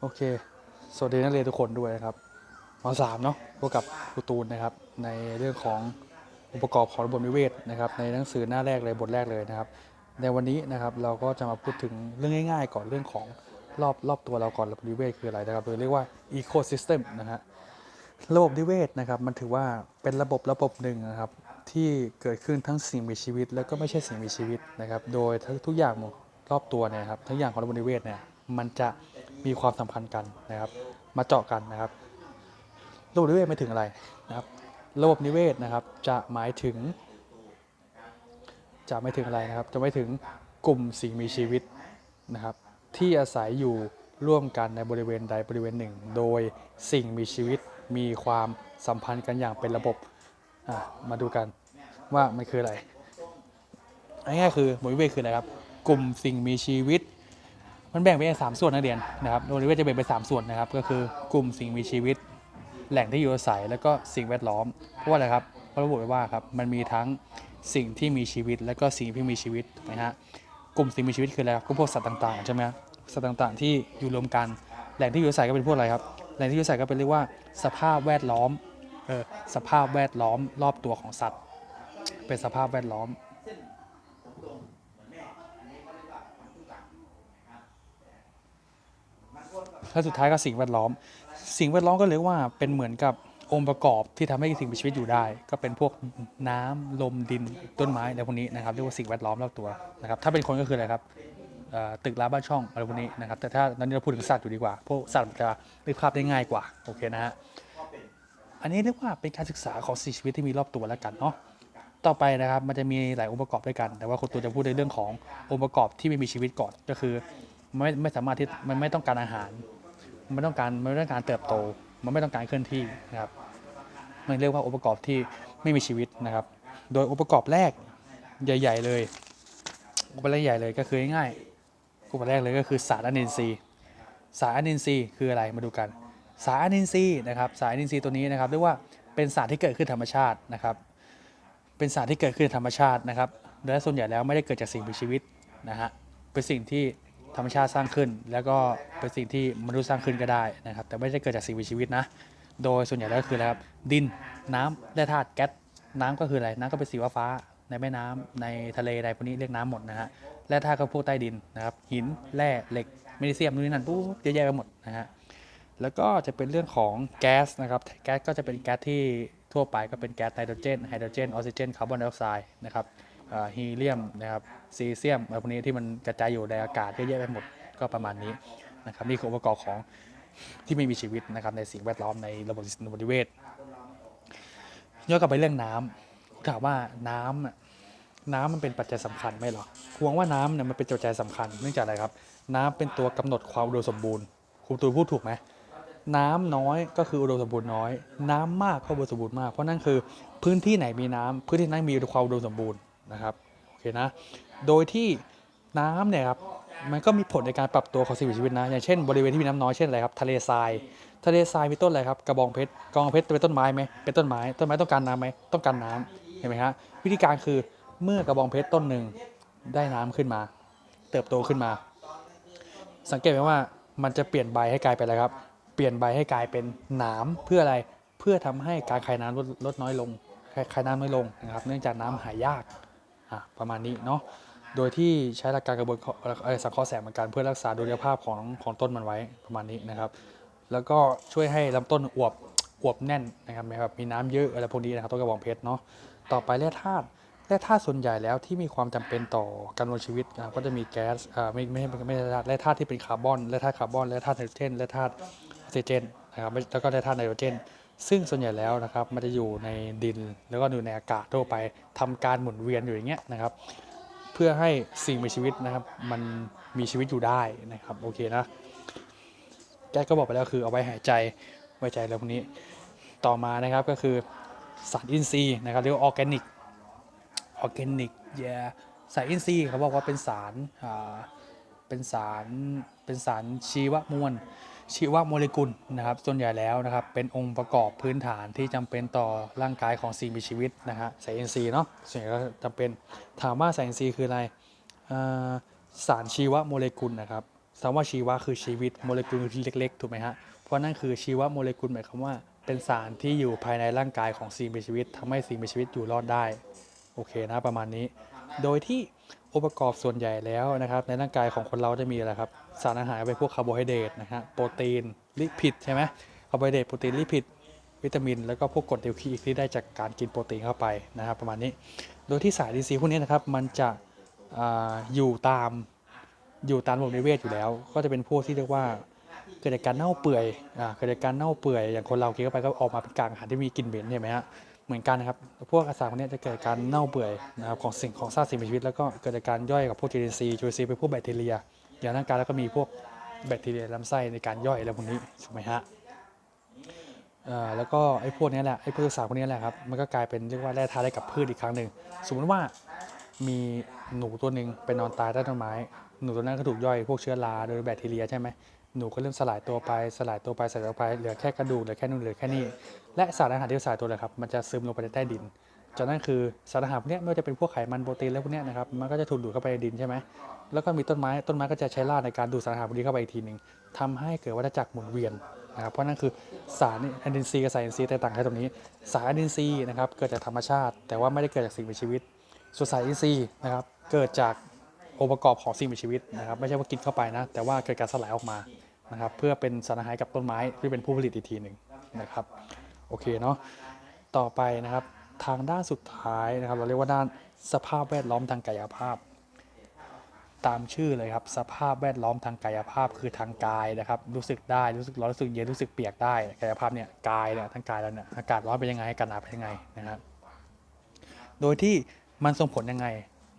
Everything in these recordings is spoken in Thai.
โอเค สวัสดีนักเรียนทุกคนด้วยนะครับมสามเนาะพบกับครูตูนนะครับ ในเรื่องขององค์ประกอบของระบบนิเวศนะครับ ในหนังสือหน้าแรกเลยบทแรกเลยนะครับ ในวันนี้นะครับเราก็จะมาพูดถึงเรื่องง่าย ๆ ก่อนเรื่องของรอบรอบตัวเราก่อนระบบนิเวศคืออะไรนะครับโดยเรียกว่า ecosystem นะฮะระบบนิเวศนะครับ มันถือว่าเป็นระบบระบบหนึ่งนะครับ ที่เกิดขึ้นทั้งสิ่งมีชีวิต แล้วก็ไม่ใช่สิ่งมีชีวิตนะครับ โดยทุกอย่างรอบตัวเนี่ยครับทั้งอย่างของระบบนิเวศเนี่ยมันจะ มีความสัมพันธ์กันนะครับ มาเจาะกันนะครับระบบนิเวศหมายถึงอะไรนะครับ ระบบนิเวศนะครับจะหมายถึง จะไม่ถึงอะไรนะครับ จะไม่ถึงกลุ่มสิ่งมีชีวิตนะครับ ที่อาศัยอยู่ร่วมกันในบริเวณใดบริเวณหนึ่ง โดยสิ่งมีชีวิตมีความสัมพันธ์กันอย่างเป็นระบบะมาดูกันว่ามันคืออะไรง่ายๆคือบริเวณคืออะไรครับ กลุ่มสิ่งมีชีวิต มันแบ่งเป็นสามส่วนนักเรียนนะครับโดยบริเวจะแบ่งเป็นสามส่วนนะครับ ก็คือกลุ่มสิ่งมีชีวิต แหล่งที่อยู่อาศัย แล้วก็สิ่งแวดล้อม เพราะว่าอะไรครับเพราะระบุไว้ว่าครับมันมีทั้งสิ่งที่มีชีวิต และก็สิ่งที่ไม่มีชีวิตถูกไหมฮะกลุ่มสิ่งมีชีวิตคืออะไรก็พวกสัตว์ต่างๆใช่ไหมครับสัตว์ต่างๆ ที่อยู่รวมกัน แหล่งที่อยู่อาศัยก็เป็นพวกอะไรครับแหล่งที่อยู่อาศัยก็เป็นเรียกว่าสภาพแวดล้อมเออสภาพแวดล้อมรอบตัวของสัตว์ เป็นสภาพแวดล้อม และสุดท้ายก็สิ่งแวดล้อม สิ่งแวดล้อมก็เรียกว่าเป็นเหมือนกับองค์ประกอบที่ทำให้สิ่งมีชีวิตอยู่ได้ ก็เป็นพวกน้ำลมดินต้นไม้อะไรพวกนี้นะครับเรียกว่าสิ่งแวดล้อมรอบตัวนะครับถ้าเป็นคนก็คืออะไรครับตึกร้านบ้านช่องอะไรพวกนี้นะครับแต่ถ้าตอนนี้เราพูดถึงสัตว์อยู่ดีกว่าพวกสัตว์มันจะนึกภาพได้ง่ายกว่าโอเคนะฮะอันนี้เรียกว่าเป็นการศึกษาของสิ่งมีชีวิตที่มีรอบตัวแล้วกันเนาะต่อไปนะครับมันจะมีหลายองค์ประกอบด้วยกัน แต่ว่าคุณตัวจะพูดในเรื่องขององค์ประกอบที่ไม่มีชีวิตก่อนก็คือไม่ไม่สามารถที่มันไม่ต้องการอาหาร มันไม่ต้องการมันไม่ต้องการเติบโต มันไม่ต้องการเคลื่อนที่นะครับ มันเรียกว่าองค์ประกอบที่ไม่มีชีวิตนะครับ โดยองค์ประกอบแรกใหญ่ ๆ เลยองค์ประกอบแรกใหญ่เลยก็คือง่ายๆองค์ประกอบแรกเลยก็คือสารอนินทรีย์สารอนินทรีย์คืออะไรมาดูกัน สารอนินทรีย์นะครับ สารอนินทรีย์ตัวนี้นะครับเรียกว่าเป็นสารที่เกิดขึ้นธรรมชาตินะครับ เป็นสารที่เกิดขึ้นธรรมชาตินะครับ และส่วนใหญ่แล้วไม่ได้เกิดจากสิ่งมีชีวิตนะฮะเป็นสิ่งที่ ธรรมชาติสร้างขึ้น แล้วก็เป็นสิ่งที่มนุษย์สร้างขึ้นก็ได้นะครับ แต่ไม่ได้เกิดจากสิ่งมีชีวิตนะ โดยส่วนใหญ่แล้วก็คืออะไรครับดินน้ำแร่ธาตุแก๊สน้ำก็คืออะไรน้ำก็เป็นสีฟ้าในแม่น้ำในทะเลใดพวกนี้เรียกน้ำหมดนะฮะแร่ธาตุก็พวกใต้ดินนะครับหินแร่เหล็กแมกนีเซียมนู่นนี่นั่นปุ๊บเยอะแยะไปหมดนะฮะแล้วก็จะเป็นเรื่องของแก๊สนะครับแก๊สก็จะเป็นแก๊สที่ทั่วไปก็เป็นแก๊สไนโตรเจนไฮโดรเจนออกซิเจนคาร์บอนไดออกไซด์นะครับ ฮีเลียมนะครับซีเซียมอะไรพวกนี้ที่มันกระจายอยู่ในอากาศเยอะแยะไปหมดก็ประมาณนี้นะครับนี่คือองค์ประกอบของที่ไม่มีชีวิตนะครับในสิ่งแวดล้อมในระบบนิเวศย้อนกลับไปเรื่องน้ำถามว่าน้ำน้ำมันเป็นปัจจัยสำคัญไหมหรอควงว่าน้ำเนี่ยมันเป็นปัจจัยสำคัญเนื่องจากอะไรครับ น้ำเป็นตัวกำหนดความอุดมสมบูรณ์ครูตูนพูดถูกไหมน้ำน้อยก็คืออุดมสมบูรณ์น้อย น้ำมากก็อุดมสมบูรณ์มากเพราะนั่นคือพื้นที่ไหนมีน้ำพื้นที่นั้นมีความอุดมสมบูรณ์ นะครับโอเคนะโดยที่น้ำเนี่ยครับมันก็มีผลในการปรับตัวของสิ่งมีชีวิตนะอย่างเช่นบริเวณที่มีน้ำน้อยเช่นอะไรครับทะเลทรายทะเลทรายมีต้นอะไรครับกระบองเพชรกระบองเพชรเป็นต้นไม้ไหมเป็นต้นไม้ต้นไม้ต้องการน้ำไหมต้องการน้ำเห็นไหมฮะวิธีการคือเมื่อกระบองเพชรต้นหนึ่งได้น้ำขึ้นมา เติบโตขึ้นมา สังเกตไหมว่ามันจะเปลี่ยนใบให้กลายเป็นอะไรครับ เปลี่ยนใบให้กลายเป็นหนามเพื่ออะไรเพื่อทำให้การคายน้ำลดลดน้อยลงคายน้ำน้อยลงนะครับ เนื่องจากน้ำหายาก ประมาณนี้เนาะโดยที่ใช้หลักการกระบวนการสังเคราะห์แสงเหมือนกันเพื่อรักษาดุลยภาพของของต้นมันไว้ประมาณนี้นะครับ แล้วก็ช่วยให้ลำต้นอวบอวบแน่นนะครับนะครับมีน้ำเยอะอะไรพวกนี้นะครับต้นกระบองเพชรเนาะต่อไปแร่ธาตุแร่ธาตุส่วนใหญ่แล้วที่มีความจำเป็นต่อการดำรงชีวิตนะครับก็จะมีแก๊สอ่าไม่ไม่ไม่ใช่แร่ธาตุแร่ธาตุที่เป็นคาร์บอนแร่ธาตุคาร์บอนแร่ธาตุไนโตรเจนแร่ธาตุออกซิเจนนะครับแล้วก็แร่ธาตุไนโตรเจน ซึ่งส่วนใหญ่แล้วนะครับมันจะอยู่ในดินแล้วก็อยู่ในอากาศทั่วไปทำการหมุนเวียนอยู่อย่างเงี้ยนะครับ เพื่อให้สิ่งมีชีวิตนะครับ มันมีชีวิตอยู่ได้นะครับโอเคนะแกก็บอกไปแล้วคือเอาไว้หายใจไว้ใจแล้วพวกนี้ต่อมานะครับก็คือสารอินทรีย์นะครับเรียกว่าออร์แกนิกออร์แกนิกเยสารอินทรีย์เขาบอกว่าเป็นสารอ่าเป็นสารเป็นสารชีวมวล ชีวโมเลกุลนะครับส่วนใหญ่แล้วนะครับเป็นองค์ประกอบพื้นฐานที่จำเป็นต่อร่างกายของสิ่งมีชีวิตนะฮะสารอินทรีเนาะส่วนใหญ่ก็จำเป็นถามว่าสารอินทรีคืออะไรสารชีวโมเลกุลนะครับคำว่าชีวะคือชีวิตโมเลกุลคือเล็กๆถูกไหมฮะเพราะนั่นคือชีวโมเลกุลหมายความว่าเป็นสารที่อยู่ภายในร่างกายของสิ่งมีชีวิตทำให้สิ่งมีชีวิตอยู่รอดได้โอเคนะประมาณนี้ โดยที่ องค์ประกอบส่วนใหญ่แล้วนะครับ ในร่างกายของคนเราจะมีอะไรครับ สารอาหารเป็นพวกคาร์โบไฮเดรตนะฮะโปรตีนลิพิดใช่ไหมคาร์โบไฮเดรตโปรตีนลิพิดวิตามิน แล้วก็พวกกรดนิวคลีอิกที่ได้จากการกินโปรตีนเข้าไปนะครับประมาณนี้ โดยที่สารดีซีพวกนี้นะครับมันจะออยู่ตามอยู่ตามระบบนิเวศอยู่แล้ว ก็จะเป็นพวกที่เรียกว่าเกิดจากการเน่าเปื่อยอ่าเกิดจากการเน่าเปื่อยอย่างคนเรากินเข้าไปก็ออกมาเป็นกากอาหารที่มีกลิ่นเหม็นใช่ไหมฮะ เหมือนกันนะครับ พวกอาสารพวกนี้จะเกิดการเน่าเปื่อยนะครับของสิ่งของซากสิ่งมีชีวิต แล้วก็เกิดจากการย่อยกับพวกจุลินทรีย์จุลินทรีย์เป็นพวกแบคทีเรียอย่างร่างกายแล้วก็มีพวกแบคทีเรียลำไส้ในการย่อยอะไรพวกนี้ถูกไหมฮะแล้วก็ไอ้พวกนี้แหละไอ้พวกสารพวกนี้แหละครับมันก็กลายเป็นเรียกว่าแร่ธาตุได้กับพืชอีกครั้งหนึ่งสมมติว่ามีหนูตัวหนึ่งไปนอนตายใต้ต้นไม้ หนูตัวนั้นก็ถูกย่อยพวกเชื้อราโดยแบคทีเรียใช่ไหม หนูก็เริ่มสลายตัวไปสลายตัวไปสลายตัวไปเหลือแค่กระดูกเหลือแค่นู่นเหลือแค่นี้และสารอาหารที่สลายตัวเลยครับมันจะซึมลงไปในใต้ดินจากนั้นคือสารอาหารพวกเนี้ยไม่ว่าจะเป็นพวกไขมันโปรตีนแล้วพวกเนี้ยนะครับมันก็จะถูกดูดเข้าไปในดินใช่ไหมแล้วก็มีต้นไม้ต้นไม้ก็จะใช้รากในการดูดสารอาหารพวกนี้เข้าไปอีกทีหนึ่งทำให้เกิดวัฏจักรหมุนเวียนนะครับเพราะนั่นคือสารอะดรีนซีย์กับสารอินทรีย์แตกต่างกันตรงนี้ สารอะดรีนซีย์นะครับเกิดจากธรรมชาติ แต่ว่าไม่ได้เกิดจากสิ่งมีชีวิต ส่วนสารอินทรีย์นะครับเกิดจากองค์ประกอบของสิ่งมีชีวิตนะครับไม่ใช่ว่ากินเข้าไปนะแต่ว่าเกิดการสลายออกมา นะครับเพื่อเป็นสารอาหารกับต้นไม้ที่เป็นผู้ผลิตอีกทีหนึ่งนะครับโอเคเนาะต่อไปนะครับทางด้านสุดท้ายนะครับ เราเรียกว่าด้านสภาพแวดล้อมทางกายภาพ ตามชื่อเลยครับสภาพแวดล้อมทางกายภาพคือทางกายนะครับ รู้สึกได้รู้สึกร้อนรู้สึกเย็นรู้สึกเปียกได้กายภาพเนี่ยกายเนี่ยทั้งกายแล้วเนี่ยอากาศร้อนเป็นยังไงอากาศหนาวเป็นยังไงนะครับโดยที่มันส่งผลยังไง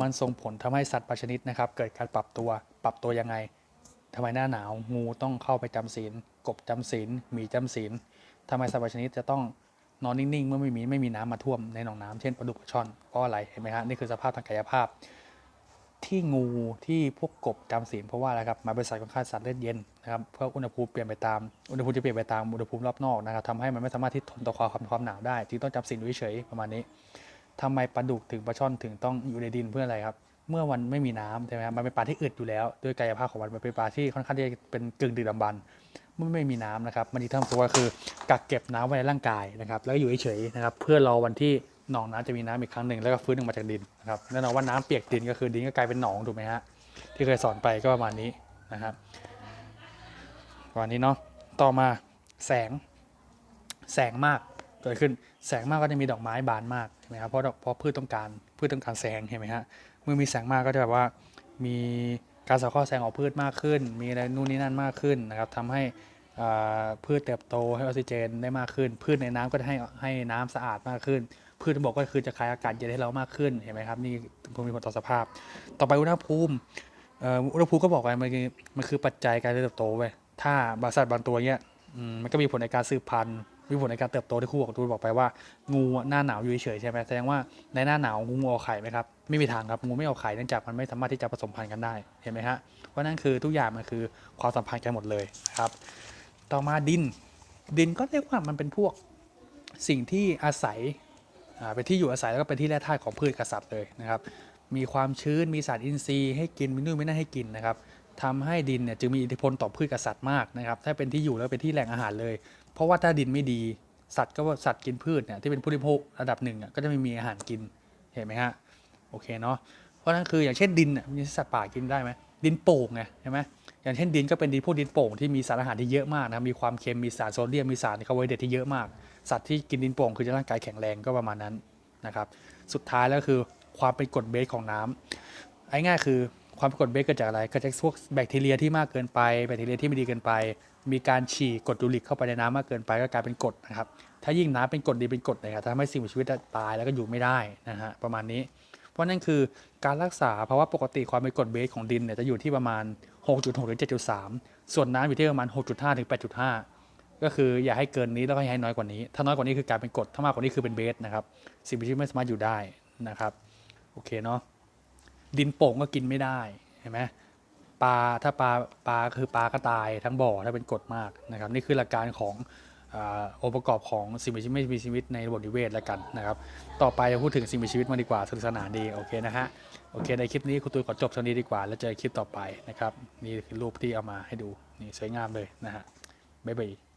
มันส่งผลทำให้สัตว์บางชนิดนะครับ เกิดการปรับตัวปรับตัวยังไง ทำไมหน้าหนาวงูต้องเข้าไปจำศีลกบจำศีลหมีจำศีลทำไมสัตว์ชนิดจะต้องนอนนิ่งๆ เมื่อไม่มีไม่มีน้ำมาท่วมในหนองน้ำเช่นปลาดุกปลาช่อนเพราะอะไรเห็นไหมฮะนี่คือสภาพทางกายภาพ ที่งูที่พวกกบจำศีลเพราะว่าอะไรครับมาเป็นสัตว์ค่อนข้างสัตว์เลือดเย็นนะครับเพราะอุณหภูมิเปลี่ยนไปตามอุณหภูมิจะเปลี่ยนไปตามอุณหภูมิรอบนอกนะครับทำให้มันไม่สามารถที่ทนต่อความความหนาวได้จึงต้องจำศีลอยู่เฉยๆประมาณนี้ทำไมปลาดุกถึงปลาช่อนถึงต้องอยู่ในดินเพื่ออะไรครับ เมื่อมันไม่มีน้ำใช่ไหมครับมันเป็นปลาที่อึดอยู่แล้วด้วยกายภาพของมันมันเป็นปลาที่ค่อนข้างที่จะเป็นกึ่งดึกดำบรรพ์เมื่อไม่มีน้ำนะครับ มันที่ทำตัวคือกักเก็บน้ำไว้ในร่างกายนะครับ แล้วก็อยู่เฉยๆนะครับ เพื่อรอวันที่หนองน้ำจะมีน้ำอีกครั้งหนึ่งแล้วก็ฟื้นออกมาจากดินนะครับแน่นอนว่าน้ำเปียกดินก็คือดินก็กลายเป็นหนองถูกไหมฮะที่เคยสอนไปก็ประมาณนี้นะครับประมาณนี้เนาะต่อมาแสงแสงมาก เกิดขึ้นแสงมากก็จะมีดอกไม้บานมากใช่ไหมครับเพราะเพราะพืชต้องการพืชต้องการแสงเห็นไหมฮะเมื่อมีแสงมากก็จะแบบว่ามีการสังเคราะห์แสงของพืชมากขึ้น มีอะไรนู่นนี่นั่นมากขึ้นนะครับทำให้พืชเติบโตให้ออกซิเจนได้มากขึ้น พืชในน้ำก็จะให้ให้น้ำสะอาดมากขึ้น พืชบอกก็คือจะคายอากาศเย็นให้เรามากขึ้นเห็นไหมครับนี่มีผลต่อสภาพ ต่อไปอุณหภูมิอุณหภูมิก็บอกไปมันคือมันคือปัจจัยการเติบโตไปถ้าบางสัตว์บางตัวเนี้ยมันก็มีผลในการสืบพันธุ์ มีผลในการเติบโตที่ครูบอกตูนบอกไปว่า งูหน้าหนาวอยู่เฉยใช่ไหมแสดงว่าในหน้าหนาวงูออกไข่ไหมครับไม่มีทางครับงูไม่ออกไข่เนื่องจากมันไม่สามารถที่จะผสมพันธุ์กันได้เห็นไหมฮะเพราะนั่นคือทุกอย่างมันคือความสัมพันธ์กันหมดเลยนะครับ ต่อมาดิน ดินก็เรียกว่ามันเป็นพวกสิ่งที่อาศัยเป็นที่อยู่อาศัยแล้วก็เป็นที่แร่ธาตุของพืชกบสัตว์เลยนะครับ มีความชื้นมีสารอินทรีย์ให้กินมีนู่นมีนั่นให้กินนะครับทำให้ดินเนี่ยจึงมีอิทธิพลต่อพืชกบสัตว์มากนะครับ ถ้าเป็นที่อยู่แล้วเป็นที่แหล่งอาหารเลย เพราะว่าถ้าดินไม่ดีสัตว์ก็สัตว์กินพืชเนี่ยที่เป็นผู้บริโภคระดับหนึ่งก็จะไม่มีอาหารกินเห็นไหมฮะโอเคเนาะเพราะนั่นคืออย่างเช่นดินน่ะมีสัตว์ป่ากินได้ไหมดินโป่งไงใช่ไหมอย่างเช่นดินก็เป็นดินพวกดินโป่งที่มีสารอาหารที่เยอะมากนะมีความเค็มมีสารโซเดียมมีสารคาร์โบไฮเดรตที่เยอะมาก สัตว์ที่กินดินโป่งคือจะร่างกายแข็งแรงก็ประมาณนั้นนะครับสุดท้ายแล้วคือความเป็นกรดเบสของน้ำไอ้ง่ายคือความเป็นกรดเบสเกิดจากอะไรเกิดจากพวกแบคทีเรียที่มากเกินไปแบคทีเรียที่ไม่ดีเกินไป มีการฉี่กรดยูริกเข้าไปในน้ำมากเกินไปก็กลายเป็นกรดนะครับ ถ้ายิ่งน้ำเป็นกรดดีเป็นกรดเลยครับทำให้สิ่งมีชีวิตตายแล้วก็อยู่ไม่ได้นะฮะประมาณนี้ เพราะนั่นคือการรักษาภาวะปกติความเป็นกรดเบสของดินเนี่ยจะอยู่ที่ประมาณ 6.6ถึง7.3 ส่วนน้ำอยู่ที่ประมาณ 6.5 ถึง 8.5 ก็คืออย่าให้เกินนี้แล้วก็อย่าให้น้อยกว่านี้ ถ้าน้อยกว่านี้คือกลารเป็นกรดถ้ามากกว่านี้คือเป็นเบสนะครับสิ่งมีชีวิตไม่สามารถอยู่ได้นะครับโอเคเนาะดินโป่งก็กินไม่ได้เห็นไหม ปลาถ้าปลาปลาคือปลาก็ตายทั้งบ่อถ้าเป็นกฎมากนะครับนี่คือหลักการขององค์ประกอบของสิ่งมีชีวิตไม่มีชีวิตในระบบนิเวศแล้วกันนะครับ ต่อไปจะพูดถึงสิ่งมีชีวิตมาดีกว่าสนุกสนานดีโอเคนะฮะโอเคในคลิปนี้คุณตูนขอจบเท่านี้ดีกว่า แล้วเจอคลิปต่อไปนะครับนี่คือรูปที่เอามาให้ดูนี่สวยงามเลยนะฮะบ๊ายบาย